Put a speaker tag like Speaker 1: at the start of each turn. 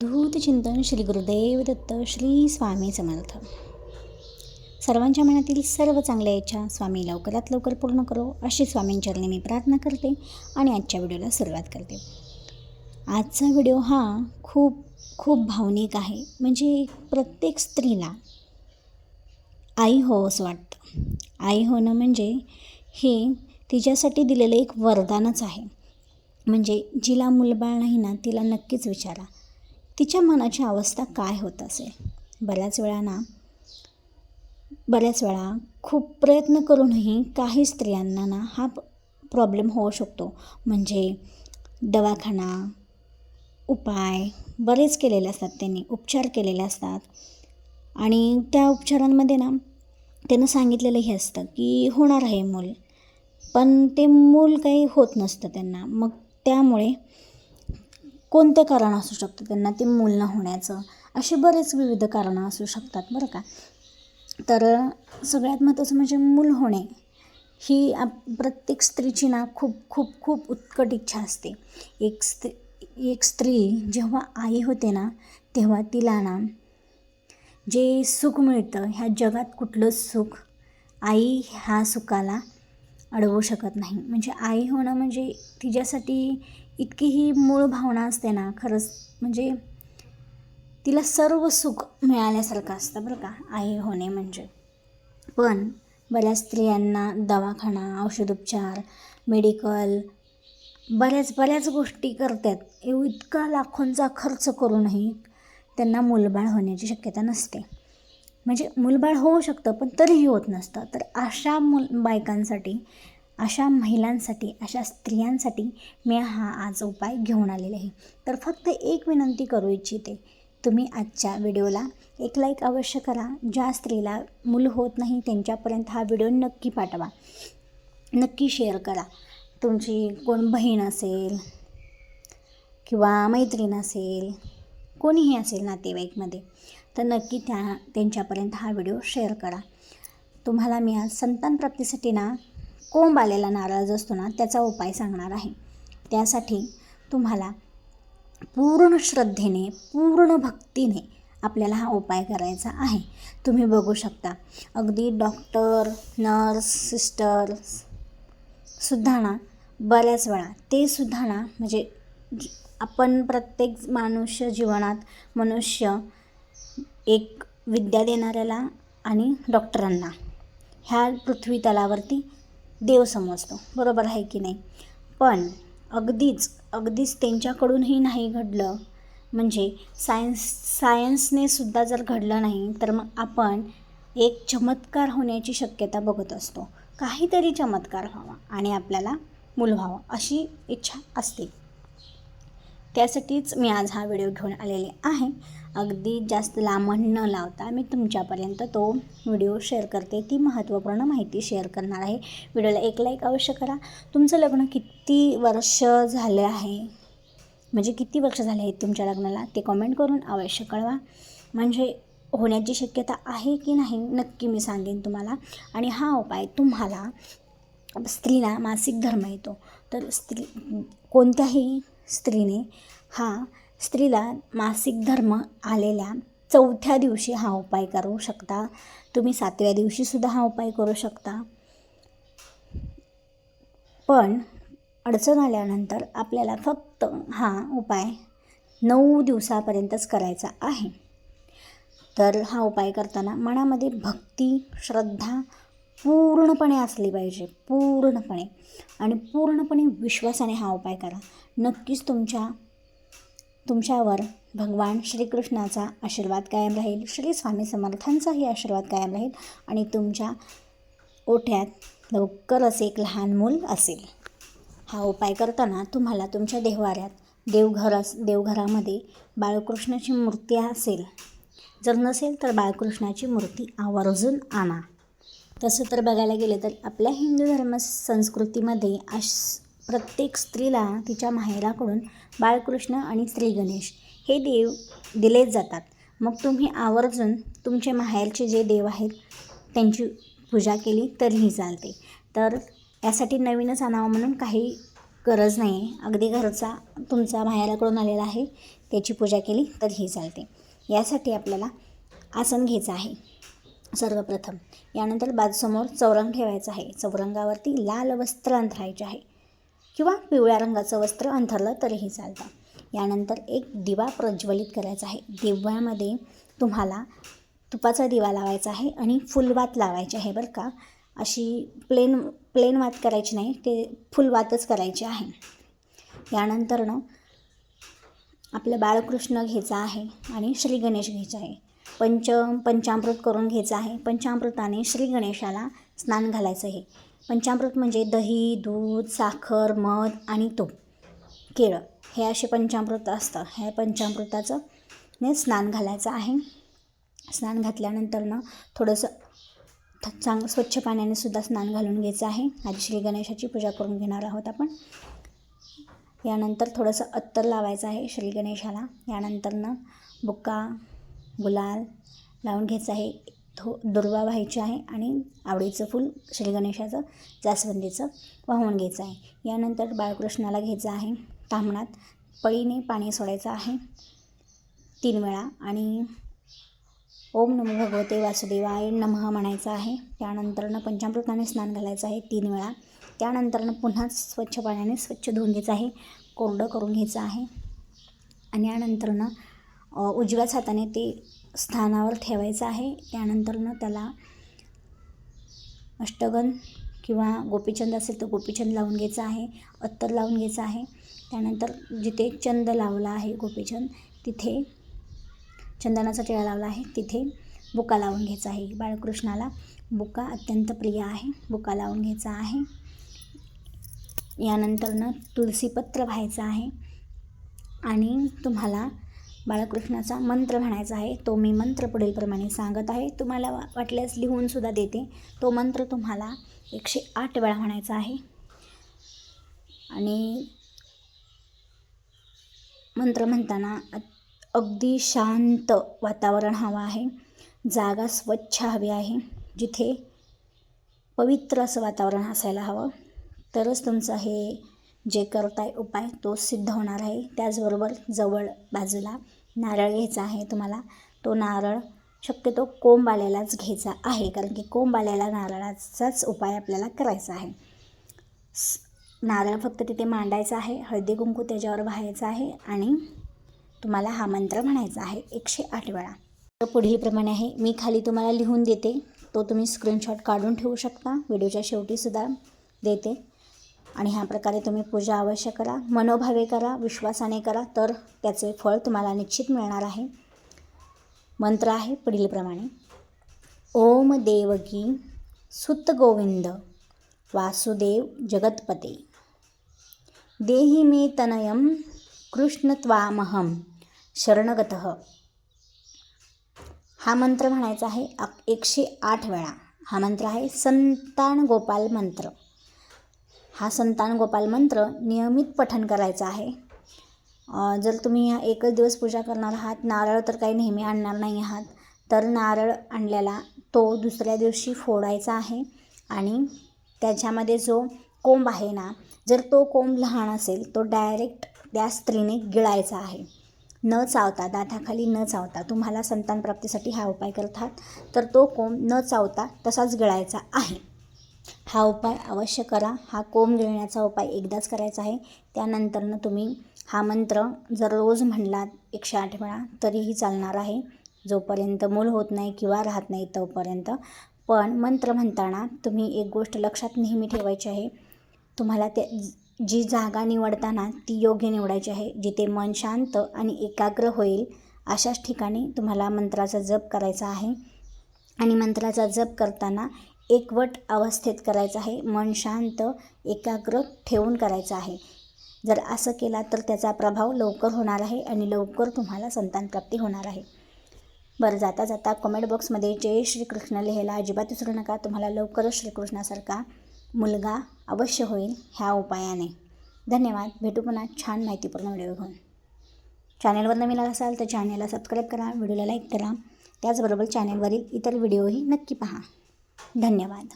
Speaker 1: धूत चिंतन श्री गुरुदेव दत्त श्री स्वामी समर्थ. सर्वांच्या मनातील सर्व चांगल्या इच्छा स्वामी लवकरात लवकर पूर्ण करो अशी स्वामींचरणी मी प्रार्थना करते आणि आजच्या व्हिडिओला सुरुवात करते. आजचा व्हिडिओ हा खूप खूप भावनिक आहे. म्हणजे प्रत्येक स्त्रीला आई हो असं वाटतं. आई होणं म्हणजे हे तिच्यासाठी दिलेलं एक वरदानच आहे. म्हणजे जिला मुलबाळ नाही ना तिला नक्कीच विचारा. तिच्या मनाची अवस्था काय होत असेल? बऱ्याच वेळा ना बऱ्याच वेळा खूप प्रयत्न करूनही काही स्त्रियांना ना हा प्रॉब्लेम होऊ शकतो. म्हणजे दवाखाना उपाय बरेच केलेले असतात त्यांनी उपचार केलेले असतात. आणि त्या उपचारांमध्ये ना त्यानं सांगितलेलं हे असतं की होणार आहे मूल पण ते मूल काही होत नसतं त्यांना. मग त्यामुळे कोणते कारण असू शकतं त्यांना ते मूल न होण्याचं? असे बरेच विविध कारणं असू शकतात बरं का? तर सगळ्यात महत्त्वाचं म्हणजे मूल होणे ही आप प्रत्येक स्त्रीची ना खूप खूप खूप उत्कट इच्छा असते. एक स्त्री एक स्त्री जेव्हा आई होते ना तेव्हा तिला ना जे सुख मिळतं ह्या जगात कुठलंच सुख आई ह्या सुखाला अडवू शकत नाही. म्हणजे आई होणं म्हणजे तिच्यासाठी इतकी ही मूळ भावना असते ना खरंच. म्हणजे तिला सर्व सुख मिळाल्यासारखं असतं बरं का आई होणे म्हणजे. पण बऱ्याच स्त्रियांना दवाखाना औषधोपचार मेडिकल बऱ्याच बऱ्याच गोष्टी करतात. एव इतका लाखोंचा खर्च करूनही त्यांना मूलबाळ होण्याची शक्यता नसते. म्हणजे मूलबाळ होऊ शकतं पण तरीही होत नसतं. तर अशा मुल बायकांसाठी अशा महिलांसाठी अशा स्त्रियांसाठी मी हा आज उपाय घेऊन आलेला आहे. तर फक्त एक विनंती करू इच्छिते तुम्ही आजच्या व्हिडिओला एक लाईक अवश्य करा. ज्या स्त्रीला मूल होत नाही त्यांच्यापर्यंत हा व्हिडिओ नक्की पाठवा. नक्की शेअर करा. तुमची कोण बहीण असेल किंवा मैत्रीण असेल कोणीही असेल नातेवाईकमध्ये तर नक्की त्या त्यांच्यापर्यंत हा व्हिडिओ शेअर करा. तुम्हाला मी आज संतान प्राप्तीसाठी ना कोंब आलेला नारळ असतो ना त्याचा उपाय सांगणार आहे. त्यासाठी तुम्हाला पूर्ण श्रद्धेने पूर्ण भक्तीने आपल्याला हा उपाय करायचा आहे. तुम्ही बघू शकता अगदी डॉक्टर नर्स सिस्टर सुद्धा ना बऱ्याच वेळा ते सुद्धा ना म्हणजे आपण प्रत्येक मनुष्य जीवनात मनुष्य एक विद्या देणाऱ्याला आणि डॉक्टरांना. ह्या पृथ्वी तलावरती देव समजतो. बरोबर आहे की नाही? पण अगदीच अगदीच त्यांच्याकडूनही नाही घडलं. म्हणजे सायन्स सायन्सने सुद्धा जर घडलं नाही तर मग आपण एक चमत्कार होण्याची शक्यता बघत असतो. काहीतरी चमत्कार व्हावा आणि आपल्याला मूल व्हावं अशी इच्छा असते. त्यासाठीच मी आज हा व्हिडिओ घेऊन आलेले आहे. अगदी जास्त लांबण न लावता मी तुमच्यापर्यंत तो व्हिडिओ शेअर करते. ती महत्त्वपूर्ण माहिती शेअर करणार आहे. व्हिडिओला एक लाईक अवश्य करा. तुमचं लग्न किती वर्ष झालं आहे? म्हणजे किती वर्ष झाले आहेत तुमच्या लग्नाला? ते कॉमेंट करून अवश्य कळवा. म्हणजे होण्याची शक्यता आहे की नाही नक्की मी सांगेन तुम्हाला. आणि हा उपाय तुम्हाला स्त्रीला मासिक धर्म येतो. तर स्त्री कोणत्याही स्त्रीने हा स्त्रीला मासिक धर्म आलेल्या चौथ्या दिवशी हा उपाय करू शकता. तुम्ही सातव्या दिवशीसुद्धा हा उपाय करू शकता. पण अडचण आल्यानंतर आपल्याला फक्त हा उपाय नऊ दिवसापर्यंतच करायचा आहे. तर हा उपाय करताना मनामध्ये भक्ती श्रद्धा पूर्णपणे असली पाहिजे पूर्णपणे. आणि पूर्णपणे विश्वासाने हा उपाय करा. नक्कीच तुमच्या तुमच्यावर भगवान श्रीकृष्णाचा आशीर्वाद कायम राहील श्री स्वामी समर्थांचाही आशीर्वाद कायम राहील आणि तुमच्या ओठ्यात लवकरच एक लहान मूल असेल. हा उपाय करताना तुम्हाला तुमच्या देवाऱ्यात देवघर अस देवघरामध्ये बाळकृष्णाची मूर्ती असेल. जर नसेल तर बाळकृष्णाची मूर्ती आवर्जून आणा. तसं तर बघायला गेलं तर आपल्या हिंदू धर्म संस्कृतीमध्ये आश प्रत्येक स्त्रीला तिच्या माहेराकडून बाळकृष्ण आणि श्री गणेश हे देव दिलेच जातात. मग तुम्ही आवर्जून तुमचे माहेरचे जे देव आहेत त्यांची पूजा केली तरीही चालते. तर यासाठी नवीनच आणावं म्हणून काही गरज नाही आहे. अगदी घरचा तुमचा माहेराकडून आलेला आहे त्याची पूजा केली तरीही चालते. यासाठी आपल्याला आसन घ्यायचं आहे. सर्वप्रथम. यानंतर बाजूसमोर चौरंग ठेवायचं आहे. चौरंगावरती लाल वस्त्र अंथरायचे आहे. किंवा पिवळ्या रंगाचं वस्त्र अंथरलं तरीही चालतं. यानंतर एक दिवा प्रज्वलित करायचा आहे. दिव्यामध्ये तुम्हाला तुपाचा दिवा लावायचा आहे आणि फुलवात लावायची आहे बरं का. अशी प्लेन प्लेन वात करायची नाही ते फुलवातच करायची आहे. यानंतर ना आपलं बाळकृष्ण घ्यायचं आहे आणि श्री गणेश घ्यायचा आहे. पंच पंचामृत करून घ्यायचं आहे. पंचामृताने श्री गणेशाला स्नान घालायचं आहे. पंचामृत म्हणजे दही दूध साखर मध आणि तूप. केळं हे असे पंचामृत असतं हे पंचामृताचं ने स्नान घालायचं आहे. स्नान घातल्यानंतर ना थोडंसं चांग स्वच्छ पाण्याने सुद्धा स्नान घालून घ्यायचं आहे. आधी श्री गणेशाची पूजा करून घेणार आहोत आपण. यानंतर थोडंसं अत्तर लावायचं आहे श्री गणेशाला. यानंतर ना बुक्का गुलाल लावून घ्यायचं आहे. थो दुर्वा व्हायची आहे आणि आवडीचं फूल श्री गणेशाचं जास्वंदीचं वाहून घ्यायचं आहे. यानंतर बाळकृष्णाला घ्यायचं आहे तांबणात पळीने पाणी सोडायचं आहे तीन वेळा आणि ओम नमो भगवते वासुदेवाय नमः म्हणायचं आहे. त्यानंतरनं पंचामृताने स्नान घालायचं आहे तीन वेळा. त्यानंतरनं पुन्हा स्वच्छ पाण्याने स्वच्छ धुवून घ्यायचं आहे. कोरडं करून घ्यायचं आहे. आणि यानंतरनं उजव्याच हाताने ते स्थानावर ठेवायचं आहे. त्यानंतरनं त्याला अष्टगन किंवा गोपीचंद असेल तर गोपीचंद लावून घ्यायचं आहे. अत्तर लावून घ्यायचं आहे. त्यानंतर जिथे चंद लावला आहे गोपीचंद तिथे चंदनाचा टिळा लावला आहे. तिथे बुका लावून घ्यायचा आहे. बाळकृष्णाला बुका अत्यंत प्रिय आहे. बुका लावून घ्यायचा आहे. यानंतरनं तुळशीपत्र व्हायचं आहे. आणि तुम्हाला बाळकृष्णाचा मंत्र म्हणायचा आहे. तो मी मंत्र पुढीलप्रमाणे सांगत आहे. तुम्हाला वा वाटल्यास लिहूनसुद्धा देते. तो मंत्र तुम्हाला एकशे आठ वेळा म्हणायचा आहे. आणि मंत्र म्हणताना अगदी शांत वातावरण हवं आहे. जागा स्वच्छ हवी आहे. जिथे पवित्र असं वातावरण असायला हवं. तरच तुमचं हे जे करताय उपाय तो सिद्ध होणार आहे. त्याचबरोबर जवळ बाजूला नारळ घ्यायचा आहे तुम्हाला. तो नारळ शक्यतो कोंब आलेलाच घ्यायचा आहे कारण की कोंब आलेला नारळाचाच उपाय आपल्याला करायचा आहे. नारळ फक्त तिथे मांडायचा आहे हळदी कुंकू त्याच्यावर व्हायचा आहे आणि तुम्हाला हा मंत्र म्हणायचा आहे एकशे आठ वेळा. तर पुढीलप्रमाणे आहे मी खाली तुम्हाला लिहून देते तो तुम्ही स्क्रीनशॉट काढून ठेवू शकता व्हिडिओच्या शेवटीसुद्धा देते. आणि ह्या प्रकारे तुम्ही पूजा अवश्य करा मनोभावे करा विश्वासाने करा तर त्याचे फळ तुम्हाला निश्चित मिळणार आहे. मंत्र आहे पुढीलप्रमाणे. ओम देवकी सुत गोविंद वासुदेव जगतपते. देहि मे तनयम कृष्ण त्वामहम शरणगत. हा मंत्र म्हणायचा आहे अक- एकशे आठ वेळा. हा मंत्र आहे संतान गोपाल मंत्र. हा संतान गोपाल मंत्र नियमित पठण करायचा आहे. जर तुम्ही एकच दिवस पूजा करणार आहात नारळ तर काही नेहमी आणणार नाही आहात तर नारळ आणलेला तो दुसऱ्या दिवशी फोडायचा आहे आणि त्याच्यामध्ये जो कोंब आहे ना जर तो कोंब लहान असेल तो डायरेक्ट त्या स्त्रीने गिळायचा आहे. न चावता दाताखाली न चावता तुम्हाला संतान प्राप्तीसाठी हा उपाय करतात तर तो कोंब न चावता तसाच गिळायचा आहे. हा उपाय अवश्य करा. हा कोंब गिळण्याचा उपाय एकदाच करायचा आहे. त्यानंतरनं तुम्ही हा मंत्र जर रोज म्हणलात एकशे आठ वेळा तरीही चालणार आहे. जोपर्यंत मूल होत नाही किंवा राहत नाही तोपर्यंत. पण मंत्र म्हणताना तुम्ही एक गोष्ट लक्षात नेहमी ठेवायची आहे. तुम्हाला ते जी जागा निवडताना ती योग्य निवडायची आहे जिथे मन शांत आणि एकाग्र होईल अशाच ठिकाणी तुम्हाला मंत्राचा जप करायचा आहे. आणि मंत्राचा जप करताना एकवट अवस्थेत करायचं आहे. मन शांत एकाग्र ठेवून करायचं आहे. जर असं केला तर त्याचा प्रभाव लवकर होणार आहे आणि लवकर तुम्हाला संतानप्राप्ती होणार आहे. बरं जाता जाता कमेंट बॉक्समध्ये जय श्रीकृष्ण लिहायला अजिबात विसरू नका. तुम्हाला लवकरच श्रीकृष्णासारखा मुलगा अवश्य होईल ह्या उपायाने. धन्यवाद. भेटू पुन्हा छान माहितीपूर्ण व्हिडिओ घेऊन. चॅनेलवर नवीन असाल तर चॅनेलला सबस्क्राईब करा. व्हिडिओला लाईक करा. त्याचबरोबर चॅनेलवरील इतर व्हिडिओही नक्की पहा. धन्यवाद.